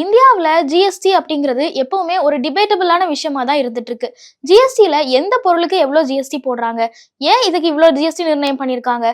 இந்தியாவில் ஜிஎஸ்டி அப்படிங்கிறது எப்பவுமே ஒரு டிபேட்டபிளான விஷயமா தான் இருந்துட்டு இருக்கு ஜிஎஸ்டியில் எந்த பொருளுக்கு எவ்வளோ ஜிஎஸ்டி போடுறாங்க? ஏன் இதுக்கு இவ்வளோ ஜிஎஸ்டி நிர்ணயம் பண்ணியிருக்காங்க?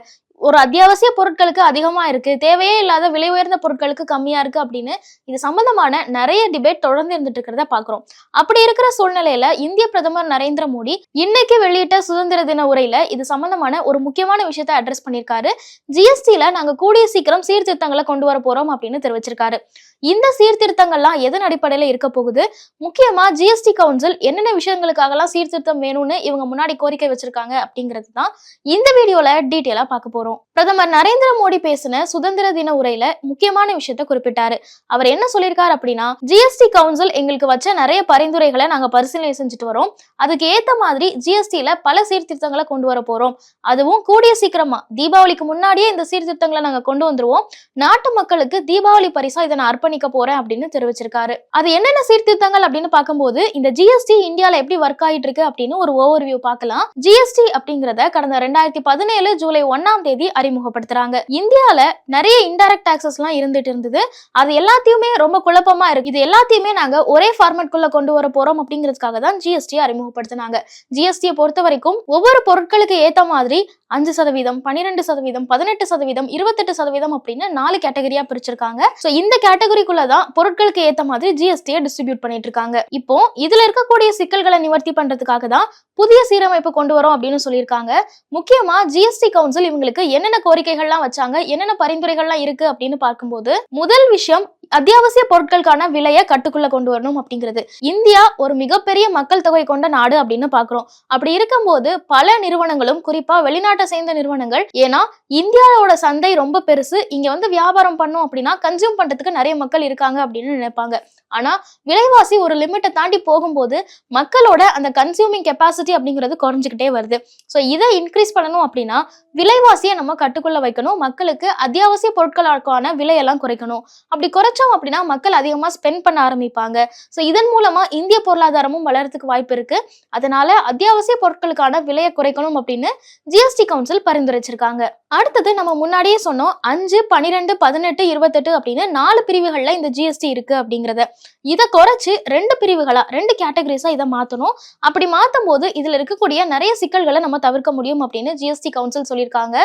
ஒரு அத்தியாவசிய பொருட்களுக்கு அதிகமா இருக்கு தேவையே இல்லாத விலை உயர்ந்த பொருட்களுக்கு கம்மியா இருக்கு அப்படின்னு இது சம்பந்தமான நிறைய டிபேட் தொடர்ந்து இருந்துட்டு இருக்கிறத பாக்குறோம். அப்படி இருக்கிற சூழ்நிலையில இந்திய பிரதமர் நரேந்திர மோடி இன்னைக்கு வெளியிட்ட சுதந்திர தின உரையில இது சம்பந்தமான ஒரு முக்கியமான விஷயத்தை அட்ரஸ் பண்ணியிருக்காரு. ஜிஎஸ்டியில நாங்க கூடிய சீக்கிரம் சீர்திருத்தங்களை கொண்டு வர போறோம் அப்படின்னு தெரிவிச்சிருக்காரு. இந்த சீர்திருத்தங்கள்லாம் எதன் அடிப்படையில இருக்க போகுது? முக்கியமா ஜிஎஸ்டி கவுன்சில் என்னென்ன விஷயங்களுக்காகலாம் சீர்திருத்தம் வேணும்னு இவங்க முன்னாடி கோரிக்கை வச்சிருக்காங்க அப்படிங்கிறது தான் இந்த வீடியோல டீட்டெயிலா பார்க்க போறோம். ろ。பிரதமர் நரேந்திர மோடி பேசின சுதந்திர தின உரையில முக்கியமான விஷயத்த குறிப்பிட்டாரு. அவர் என்ன சொல்லியிருக்காரு அப்படின்னா ஜிஎஸ்டி கவுன்சில் எங்களுக்கு வச்ச நிறைய பரிந்துரைகளை நாங்க பரிசீலனை செஞ்சுட்டு வரோம். அதுக்கு ஏத்த மாதிரி ஜிஎஸ்டியில பல சீர்திருத்தங்களை கொண்டு வர போறோம். அதுவும் கூடிய சீக்கிரமா. தீபாவளிக்கு முன்னாடியே இந்த சீர்திருத்தங்களை நாங்க கொண்டு வந்துருவோம். நாட்டு மக்களுக்கு தீபாவளி பரிசா இதை நான் அர்ப்பணிக்க போறேன் அப்படின்னு தெரிவிச்சிருக்காரு. அது என்னென்ன சீர்திருத்தங்கள் அப்படின்னு பார்க்கும்போது இந்த ஜிஎஸ்டி இந்தியால எப்படி ஒர்க் ஆயிட்டு இருக்கு அப்படின்னு ஒரு ஓவர்வியூ பார்க்கலாம். ஜிஎஸ்டி அப்படிங்கறத கடந்த ரெண்டாயிரத்தி பதினேழு ஜூலை ஒன்னாம் தேதி அறிமுகப்படுத்துறாங்க. இந்தியால நிறைய இன்டைரக்ட் டாக்ஸஸ் எல்லாம் இருந்துட்டு இருந்தது. அது எல்லாத்தையுமே ரொம்ப குழப்பமா இருக்கு. இது எல்லாத்தையுமே நாங்க ஒரே ஃபார்மேட் குள்ள கொண்டு வர போறோம் அப்படிங்கிறதுக்காக தான் ஜிஎஸ்டி அறிமுகப்படுத்தினாங்க. ஜிஎஸ்டியை பொறுத்த வரைக்கும் ஒவ்வொரு பொருட்களுக்கு ஏத்த மாதிரி அஞ்சு சதவீதம் பன்னிரெண்டு சதவீதம் பதினெட்டு சதவீதம் இருபத்தெட்டு சதவீதம் அப்படின்னு நாலு கேட்டகரியா பிரிச்சிருக்காங்க. சோ இந்த கேட்டகரிக்குள்ள தான் பொருட்களுக்கு ஏத்த மாதிரி ஜிஎஸ்டியை டிஸ்ட்ரிபியூட் பண்ணிட்டு இருக்காங்க. இப்போ இதுல இருக்கக்கூடிய சிக்கல்களை நிவர்த்தி பண்றதுக்காக தான் புதிய சீரமைப்பு கொண்டு வரோம் அப்படின்னு சொல்லியிருக்காங்க. முக்கியமா ஜிஎஸ்டி கவுன்சில் இவங்களுக்கு என்னென்ன கோரிக்கைகள்லாம் வச்சாங்க என்னென்ன பரிந்துரைகள்லாம் இருக்கு அப்படின்னு பார்க்கும்போது முதல் விஷயம் அத்தியாவசிய பொருட்களுக்கான விலையை கட்டுக்குள்ள கொண்டு வரணும் அப்படிங்கிறது. இந்தியா ஒரு மிகப்பெரிய மக்கள் தொகை கொண்ட நாடு அப்படின்னு பாக்குறோம் அப்படி இருக்கும்போது பல நிறுவனங்களும் குறிப்பா வெளிநாட்டை சேர்ந்த நிறுவனங்கள் ஏன்னா இந்தியாவோட சந்தை ரொம்ப பெருசு. இங்க வந்து வியாபாரம் பண்ணோம் அப்படின்னா கன்சியூம் பண்றதுக்கு நிறைய மக்கள் இருக்காங்க அப்படின்னு நினைப்பாங்க. ஆனா விலைவாசி ஒரு லிமிட்டை தாண்டி போகும்போது மக்களோட அந்த கன்சியூமிங் கெப்பாசிட்டி அப்படிங்கிறது குறைஞ்சிக்கிட்டே வருது. ஸோ இதை இன்க்ரீஸ் பண்ணணும் அப்படின்னா விலைவாசியை நம்ம கட்டுக்குள்ள வைக்கணும். மக்களுக்கு அத்தியாவசிய பொருட்களுக்கான விலையெல்லாம் குறைக்கணும். அப்படி குறைச்சோம் அப்படின்னா மக்கள் அதிகமாக ஸ்பெண்ட் பண்ண ஆரம்பிப்பாங்க. ஸோ இதன் மூலமா இந்திய பொருளாதாரமும் வளர்றதுக்கு வாய்ப்பு இருக்கு. அதனால அத்தியாவசிய பொருட்களுக்கான விலையை குறைக்கணும் அப்படின்னு ஜிஎஸ்டி கவுன்சில் பரிந்துரைச்சிருக்காங்க. அடுத்தது நம்ம முன்னாடியே சொன்னோம். அஞ்சு பன்னிரெண்டு பதினெட்டு இருபத்தெட்டு அப்படின்னு நாலு பிரிவுகளில் இந்த ஜிஎஸ்டி இருக்கு அப்படிங்கிறத. இதை குறைச்சி ரெண்டு பிரிவுகளா ரெண்டு கேட்டகரிஸா இதை மாற்றணும் அப்படி மாற்றும் போது இதில் இருக்கக்கூடிய நிறைய சிக்கல்களை நம்ம தவிர்க்க முடியும் அப்படின்னு ஜிஎஸ்டி கவுன்சில் சொல்லியிருக்காங்க.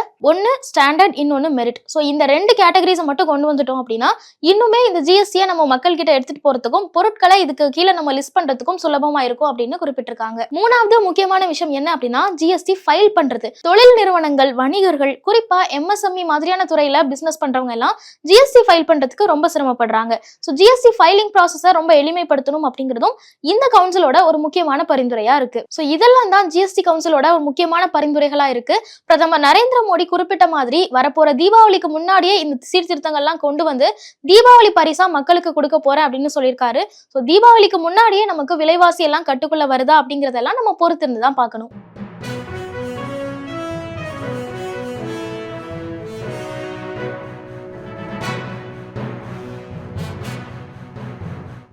ஒன்று ஸ்டாண்டர்ட் இன்னொன்று மெரிட் ஸோ இந்த ரெண்டு கேட்டகரிஸை மட்டும் கொண்டு வந்துட்டோம் அப்படின்னா இன்னுமே இந்த ஜிஎஸ்டியை நம்ம மக்கள் கிட்ட எடுத்துட்டு போறதுக்கும் பொருட்களை இதுக்கு கீழே நம்ம லிஸ்ட் பண்றதுக்கும் சுலபமா இருக்கும் அப்படின்னு குறிப்பிட்டிருக்காங்க. மூணாவது முக்கியமான விஷயம் என்ன அப்படின்னா ஜிஎஸ்டி ஃபைல் பண்றது. தொழில் நிறுவனங்கள் வணிகர்கள் குறிப்பா எம்எஸ்எம்இ மாதிரியான துறையில பிசினஸ் பண்றவங்க எல்லாம் ஜிஎஸ்டி ஃபைல் பண்றதுக்கு ரொம்ப சிரமப்படுறாங்க. ஸோ ஜிஎஸ்டி ஃபைலிங் ப்ராசஸை ரொம்ப எளிமைப்படுத்தணும் அப்படிங்கிறதும் இந்த கவுன்சிலோட ஒரு முக்கியமான பரிந்துரையா இருக்கு. ஸோ இதெல்லாம் தான் ஜிஎஸ்டி கவுன்சிலோட ஒரு முக்கியமான பரிந்துரைகளா இருக்கு. பிரதமர் நரேந்திர மோடி குறிப்பிட்ட குறிப்பிட்ட மாதிரி வரப்போற தீபாவளிக்கு முன்னாடியே இந்த சீர்திருத்தங்கள்லாம் கொண்டு வந்து தீபாவளி பரிசா மக்களுக்கு கொடுக்க போறேன் அப்படின்னு சொல்லியிருக்காரு. ஸோ தீபாவளிக்கு முன்னாடியே நமக்கு விலைவாசி எல்லாம் கட்டுக்குள்ள வருதா அப்படிங்கறதெல்லாம் நம்ம பொறுத்திருந்து தான் பார்க்கணும்.